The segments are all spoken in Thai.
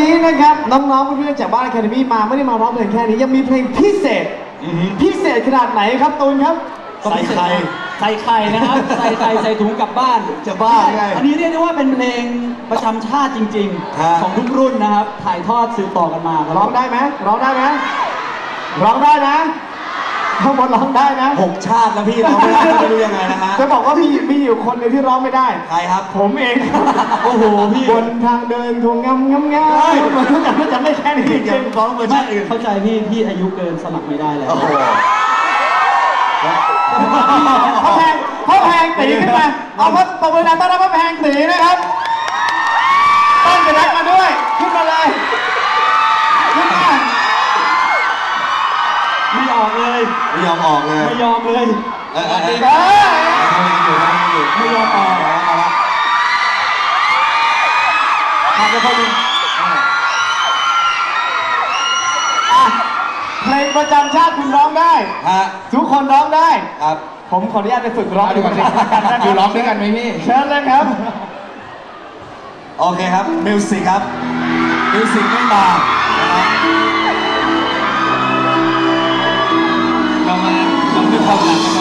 นี้นะครับน้องๆเพื่อนๆจากบ้านอะคาเดมี่มาไม่ได้มาร้องเพลงแค่นี้ยังมีเพลงพิเศษพิเศษขนาดไหนครับตูนครับ ใส่ไข่ ใส่ไข่นะครับ ใส่ไข่ใส่ถุงกลับบ้านจะบ้าไงอันนี้เรียกได้ว่าเป็นเพลงประจำชาติจริง ฮะ ๆ ของทุกรุ่นนะครับ ถ่ายทอดสืบต่อกันมาคบร้องได้ไหมร้องได้ไหมร้องได้นะทั้งหมดร้องได้นะ หกชาติแล้วพี่เราไม่ได้ไม่รู้ยังไงนะฮะ จะบอกว่ามีมีอยู่คนหนึงที่ร้องไม่ได้ ใครครับ ผมเอง โอ้โหพี่บนทางเดินทวงงำงำงำมันจำไม่จำได้แค่นี้จริงยังร้องเวอร์ชัไม่นอื่นเข้าใจพี่พี่อายุเกินสมัครไม่ได้แล้วโอ้โหๆพ่อแพงพ่อแพงตีขึ้นมาเอาพ่อตบมือดังต้อนรับพ่อแพงตีนะครับต้นกระดักมาด้วยขึ้นมาเลยขึ้นมาไม่ออกเลย ไม่ยอมออกเลย ไม่ยอมเลยเออเออ ไมอยู่ไม่ยอมออกเอาละทำไปพอดีอะเพลงประจำชาติคุณร้องได้ ฮะทุกคนร้องได้ ครับผมขออนุญาตไปฝึกร้องดูก่อนนะครับอยู่ร้องด้วยกันไหมพี่เชิญเลยครับ โอเคครับมิวสิกครับมิวสิกไม่มานะครับเรามาลองด้วยความหลังกัน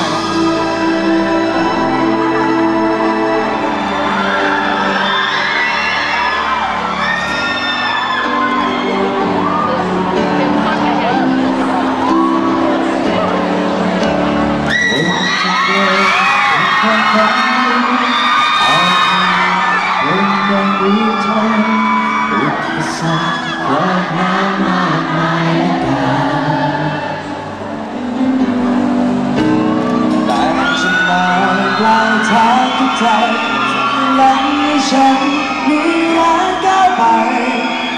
ใจและให้ฉันมีรักก้าวไป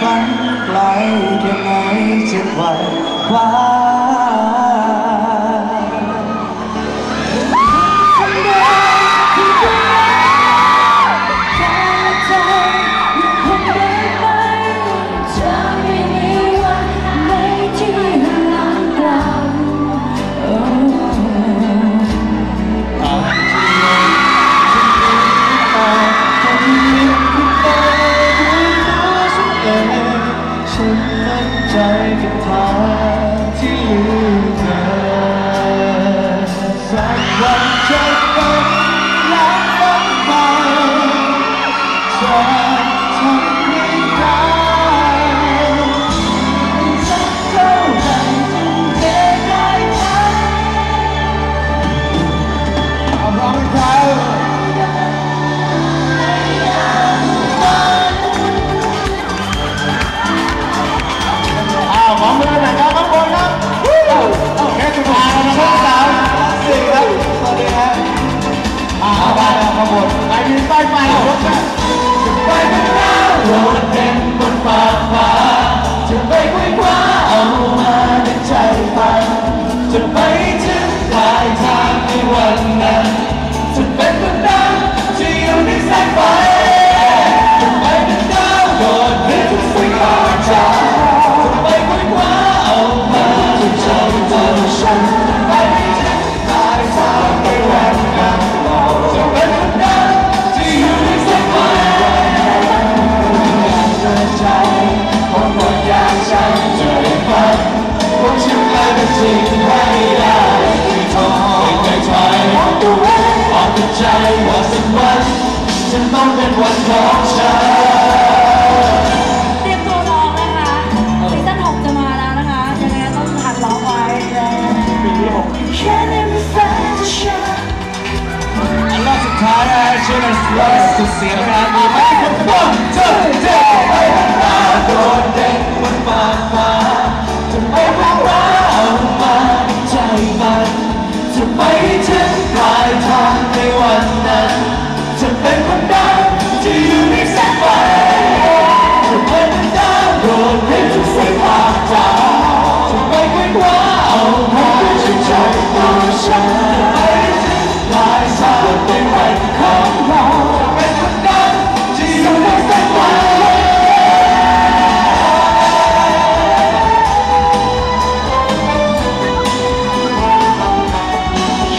ฝันไกลแค่ไหนจะไหวคว้า ใจกับทางที่ลืมเธอสักวันจะเป็นรักฝันไป ไฟรถนะไปเป็นดาวโดดเด่นบนฟ้าฟ้าจะไปคุยคว้าเอามาในใจฝันจะไปถึงปลายทางในวันนั้น ออกจากใจว่าสักวันฉันต้องเป็นวันของฉัน เตรียมตัวร้องนะคะซีซั่น6จะมาแล้วนะคะ ยังไงก็ต้องหัดร้องไว้ปีที่หกแค่ในมือแฟนฉันอันรอบสุดท้ายนะชื่อมันสุดเสียงนะมีไหมทุกคนเจอเจอ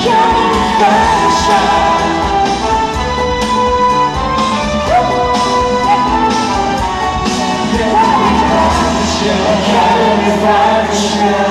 要你放手，别再纠缠，要你放手。